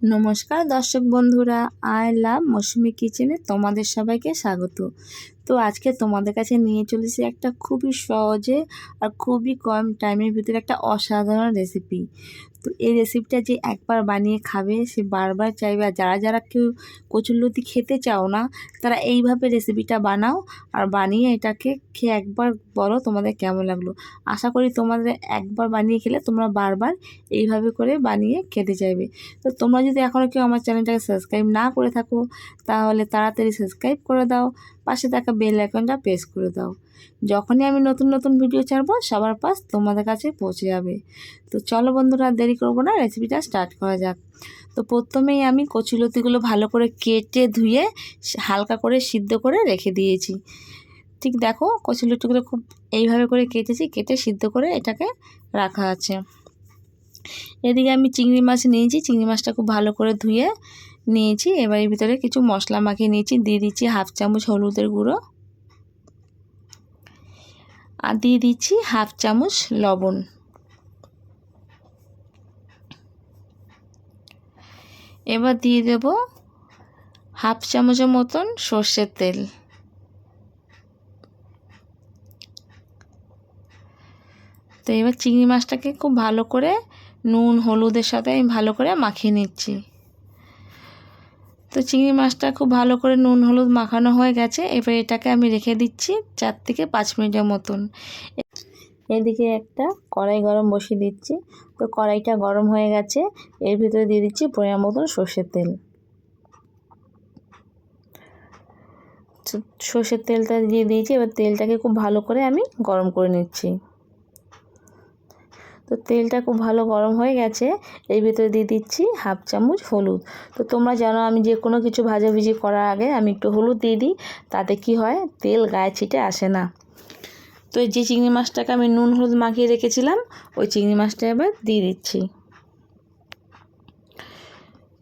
নমস্কার দর্শক বন্ধুরা, আই লাভ মৌসুমি কিচেনে তোমাদের সবাইকে স্বাগত। তো আজকে তোমাদের কাছে নিয়ে চলেছি একটা খুবই সহজে আর খুবই কম টাইমের ভিতরে একটা অসাধারণ রেসিপি তো এই রেসিপিটা যে একবার বানিয়ে খাবে, সে বারবার চাইবে। আর যারা যারা কেউ কচুরলতি খেতে চাও না, তারা এইভাবে রেসিপিটা বানাও আর বানিয়ে এটাকে খেয়ে একবার বলো তোমাদের কেমন লাগল। আশা করি তোমাদের একবার বানিয়ে খেলে তোমরা বারবার এইভাবে করে বানিয়ে খেতে চাইবে। তো তোমরা যদি এখনও কেউ আমার চ্যানেলটাকে সাবস্ক্রাইব না করে থাকো, তাহলে তাড়াতাড়ি সাবস্ক্রাইব করে দাও। পাশে থাকা বেল আইকনটা প্রেস করে দাও। যখনই আমি নতুন নতুন ভিডিও ছাড়বো, সবার পাশ তোমাদের কাছে পৌঁছে যাবে। তো চলো বন্ধুরা দেরি করব না রেসিপিটা স্টার্ট করা যাক। তো প্রথমেই আমি কচুলতিগুলো ভালো করে কেটে ধুয়ে, হালকা করে সিদ্ধ করে রেখে দিয়েছি। ঠিক দেখো কচুলতিগুলো খুব এইভাবে করে কেটেছি, কেটে সিদ্ধ করে এটাকে রাখা আছে। এদিকে আমি চিংড়ি মাছ নিয়েছি, চিংড়ি মাছটা খুব ভালো করে ধুয়ে নিয়েছি, এবার এর ভিতরে কিছু মশলা মাখিয়ে নিয়েছি, দিয়ে দিচ্ছি হাফ চামচ হলুদের গুঁড়ো। আর দিয়ে দিচ্ছি হাফ চামচ লবণ। এবার দিয়ে দেব হাফ চামচের মতন সর্ষের তেল। তো এবার চিংড়ি মাছটাকে খুব ভালো করে নুন, হলুদের সাথে আমি ভালো করে মাখিয়ে নিচ্ছি। তো চিংড়ি মাছটা খুব ভালো করে নুন, হলুদ মাখানো হয়ে গেছে। এবার এটাকে আমি রেখে দিচ্ছি চার থেকে পাঁচ মিনিটের মতন। এদিকে একটা কড়াই গরম বসিয়ে দিচ্ছি। তো কড়াইটা গরম হয়ে গেছে। এর ভিতরে দিয়ে দিচ্ছি পরিমাণ মতন সর্ষের তেল। সর্ষের তেলটা দিয়ে দিয়েছি। এবার তেলটাকে খুব ভালো করে আমি গরম করে নিচ্ছি। তো তেলটা খুব ভালো গরম হয়ে গেছে, এর ভিতরে দিয়ে দিচ্ছি হাফ চামচ হলুদ। তো তোমরা জানো আমি যে কোনো কিছু ভাজাভুজি করার আগে আমি একটু হলুদ দিয়ে দিই, তাতে কি হয় তেল গায়ে ছিটে আসে না। তো যে চিংড়ি মাছটাকে আমি নুন হলুদ মাখিয়ে রেখেছিলাম, ওই চিংড়ি মাছটা এবার দিয়ে দিচ্ছি।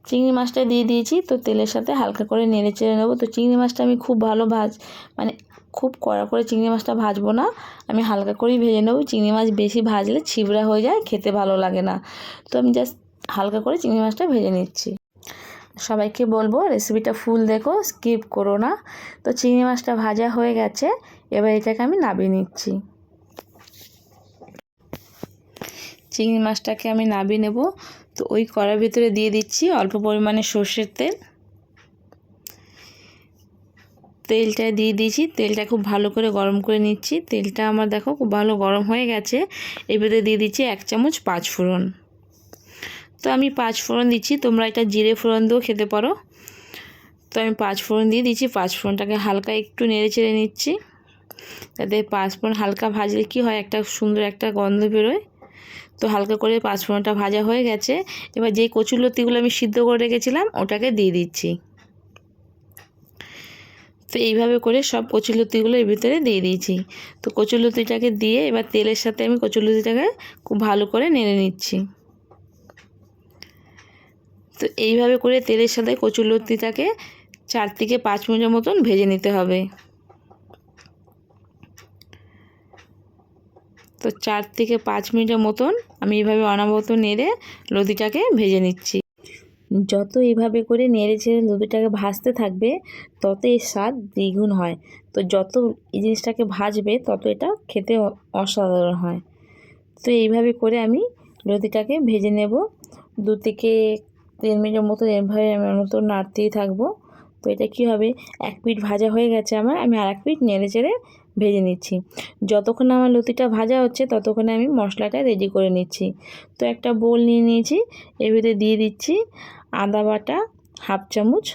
চিংড়ি মাছটা দিয়ে দিয়েছি, তো তেলের সাথে হালকা করে নেড়ে চেড়ে নেব। তো চিংড়ি মাছটা আমি খুব ভালো ভাজ মানে খুব কড়া করে চিংড়ি মাছটা ভাজবো না। আমি হালকা করেই ভেজে নেব। চিংড়ি মাছ বেশি ভাজলে ছিবড়া হয়ে যায়, খেতে ভালো লাগে না। তো আমি জাস্ট হালকা করে চিংড়ি মাছটা ভেজে নিচ্ছি। সবাইকে বলব রেসিপিটা ফুল দেখো স্কিপ করো না। তো চিংড়ি মাছটা ভাজা হয়ে গেছে, এবার এটাকে আমি নাবিয়ে নিচ্ছি। চিংড়ি মাছটাকে আমি নাবিয়ে নেব। তো ওই কড়ার ভিতরে দিয়ে দিচ্ছি অল্প পরিমাণে সর্ষের তেল। তেলটা দিয়ে দিয়েছি। তেলটা খুব ভালো করে গরম করে নিচ্ছি। তেলটা আমার দেখো খুব ভালো গরম হয়ে গেছে। ভিতরে দিয়ে দিচ্ছি এক চামচ পাঁচ ফোড়ন। তো আমি পাঁচ ফোড়ন দিচ্ছি। তোমরা এটা জিরে ফোড়ন দিয়েও খেতে পারো। তো আমি পাঁচ ফোড়ন দিয়ে দিচ্ছি। পাঁচ ফোড়নটাকে হালকা একটু নেড়ে চেড়ে নিচ্ছি। তাতে পাঁচ ফোড়ন হালকা ভাজলে কি হয়? একটা সুন্দর একটা গন্ধ বেরোয়। তো হালকা করে পাঁচ ফোড়নটা ভাজা হয়ে গেছে। এবার যেই কচুলতিগুলো আমি সিদ্ধ করে রেখেছিলাম, ওটাকে দিয়ে দিচ্ছি। তো এইভাবে করে সব কচুলতিগুলো এর ভিতরে দিয়ে দিয়েছি। তো কচুলতিটাকে দিয়ে এবার তেলের সাথে আমি কচুলতিটাকে খুব ভালো করে নেড়ে নিচ্ছি। তো এইভাবে করে তেলের সাথে কচুলতিটাকে চার থেকে পাঁচ মিনিটের মতন ভেজে নিতে হবে। তো চার থেকে পাঁচ মিনিটের মতন আমি এইভাবে অনাবত নেড়ে লতিটাকে ভেজে নিচ্ছি। যত এইভাবে করে নেড়ে ছেড়ে লতিটাকে ভাজতে থাকবে তত এর স্বাদ দ্বিগুণ হয়। তো যত এই জিনিসটাকে ভাজবে, তত এটা খেতে অসাধারণ হয়। তো এইভাবে করে আমি লতিটাকে ভেজে নেব। দু থেকে তিন মিনিটের মতো এভাবে আমার মতো নাড়তেই থাকব। তো এটা কি হবে? এক পিঠ ভাজা হয়ে গেছে আমার, আমি আর এক পিঠ নেড়ে চেড়ে ভেজে নিচ্ছি। যতক্ষণ আমার লতিটা ভাজা হচ্ছে, ততক্ষণে আমি মশলাটা রেডি করে নিচ্ছি। তো একটা বোল নিয়ে নিয়েছি, এর ভিতরে দিয়ে দিচ্ছি। আদা বাটা, হাফ চামচ।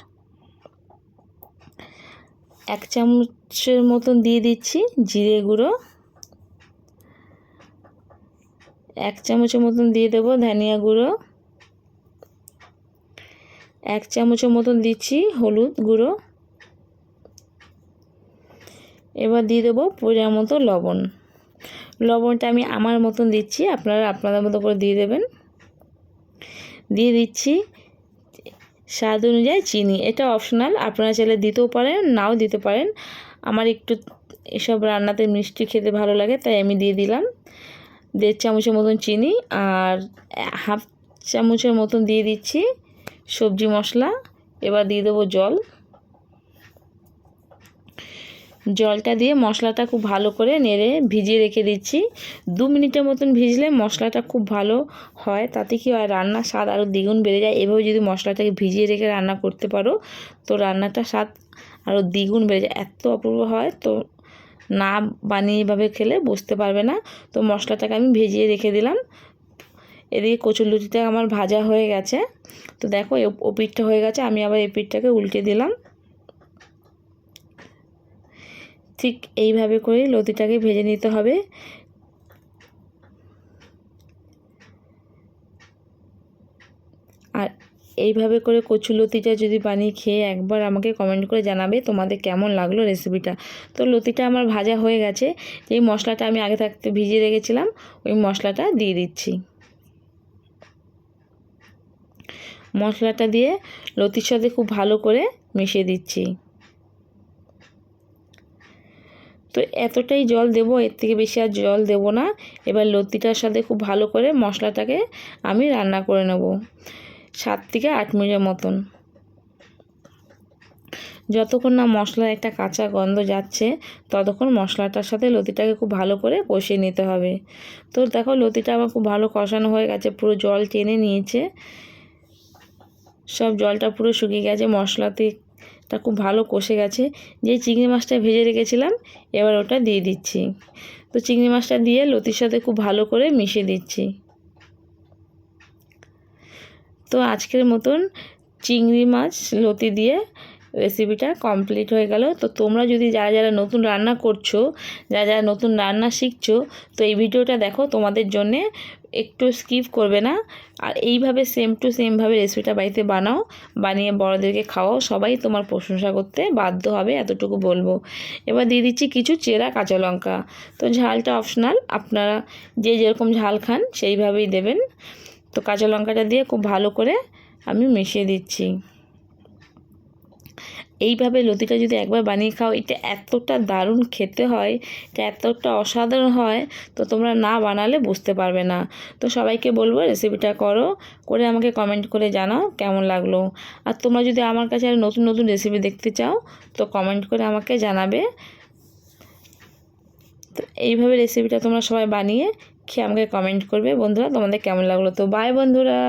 এক চামচের মতন দিয়ে দিচ্ছি জিরে গুঁড়ো। এক চামচের মতন দিয়ে দেবো ধনিয়া গুঁড়ো। এক চামচের মতন দিচ্ছি হলুদ গুঁড়ো। এবার দিয়ে দেবো পরিমাণ মতো লবণ। লবণটা আমি আমার মতন দিচ্ছি, আপনারা আপনাদের মতো করে দিয়ে দেবেন। দিয়ে দিচ্ছি স্বাদ অনুযায়ী চিনি। এটা অপশনাল আপনারা চাইলে দিতেও পারেন, নাও দিতে পারেন। আমার একটু এসব রান্নাতে মিষ্টি খেতে ভালো লাগে, তাই আমি দিয়ে দিলাম। দেড় চামচের মতন চিনি আর হাফ চামচের মতন দিয়ে দিচ্ছি সবজি মশলা। এবার দিয়ে দেবো জল। জলটা দিয়ে মশলাটা খুব ভালো করে নেড়ে ভিজিয়ে রেখে দিচ্ছি। দু মিনিটের মতন ভিজলে মশলাটা খুব ভালো হয়, তাতে কি হয়, রান্নার স্বাদ আরও দ্বিগুণ বেড়ে যায়। এভাবে যদি মশলাটাকে ভিজিয়ে রেখে রান্না করতে পারো, তো রান্নাটা স্বাদ আরও দ্বিগুণ বেড়ে যায়। এত অপূর্ব হয়, তো না বানিয়ে এভাবে খেলে বুঝতে পারবে না। তো মশলাটাকে আমি ভিজিয়ে রেখে দিলাম। এদিকে কচুর লুচিটা আমার ভাজা হয়ে গেছে। তো দেখো ও পিঠটা হয়ে গেছে, আমি আবার এই পিঠটাকে উল্টে দিলাম। ঠিক এইভাবে করে লতিটাকে ভেজে নিতে হবে। আর এইভাবে করে কচু লতিটা যদি বানিয়ে খেয়ে একবার আমাকে কমেন্ট করে জানাবে তোমাদের কেমন লাগল রেসিপিটা তো লতিটা আমার ভাজা হয়ে গেছে, যেই মশলাটা আমি আগে থাকতে ভিজিয়ে রেখেছিলাম, ওই মশলাটা দিয়ে দিচ্ছি। মশলাটা দিয়ে লতির সাথে খুব ভালো করে মিশিয়ে দিচ্ছি। তো এতটাই জল দেবো, এর থেকে বেশি আর জল দেব না। এবার লতিটার সাথে খুব ভালো করে মশলাটাকে আমি রান্না করে নেব, সাত থেকে আট মিনিটের মতন। যতক্ষণ না মশলার একটা কাঁচা গন্ধ যাচ্ছে, ততক্ষণ মশলাটার সাথে লতিটাকে খুব ভালো করে কষিয়ে নিতে হবে। তো দেখো লতিটা আমার খুব ভালো কষানো হয়ে গেছে, পুরো জল টেনে নিয়েছে। সব জলটা পুরো শুকিয়ে গেছে, মশলাতে তা খুব ভালো কষে গেছে। যে চিংড়ি মাছটা ভেজে রেখেছিলাম, এবার ওটা দিয়ে দিচ্ছি। তো চিংড়ি মাছটা দিয়ে লতির সাথে খুব ভালো করে মিশিয়ে দিচ্ছি। তো আজকের মতন চিংড়ি মাছ লতি দিয়ে রেসিপিটা কমপ্লিট হয়ে গেল। তো তোমরা যদি যারা যারা নতুন রান্না করছ, যারা যারা নতুন রান্না শিখছো, তো এই ভিডিওটা দেখো, তোমাদের জন্যে একটু স্কিপ করবে না। আর এইভাবে সেম টু সেমভাবে রেসিপিটা বাড়িতে বানাও, বানিয়ে বড়দেরকে খাওয়াও, সবাই তোমার প্রশংসা করতে বাধ্য হবে, এতটুকু বলব। এবার দিয়ে দিচ্ছি কিছু চেরা কাঁচা লঙ্কা। তো ঝালটা অপশনাল আপনারা যে যেরকম ঝাল খান, সেইভাবেই দেবেন। তো কাঁচা লঙ্কাটা দিয়ে খুব ভালো করে আমি মিশিয়ে দিচ্ছি। এইভাবে লতিটা যদি একবার বানিয়ে খাও, এটা এতটা দারুণ খেতে হয়, এটা এতটা অসাধারণ হয়, তো তোমরা না বানালে বুঝতে পারবে না। তো সবাইকে বলব রেসিপিটা করো, করে আমাকে কমেন্ট করে জানাও কেমন লাগল। আর তোমরা যদি আমার কাছে আর নতুন নতুন রেসিপি দেখতে চাও, তো কমেন্ট করে আমাকে জানাবে। তো এইভাবে রেসিপিটা তোমরা সবাই বানিয়ে খেয়ে আমাকে কমেন্ট করবে। বন্ধুরা, তোমাদের কেমন লাগল? তো বাই বন্ধুরা!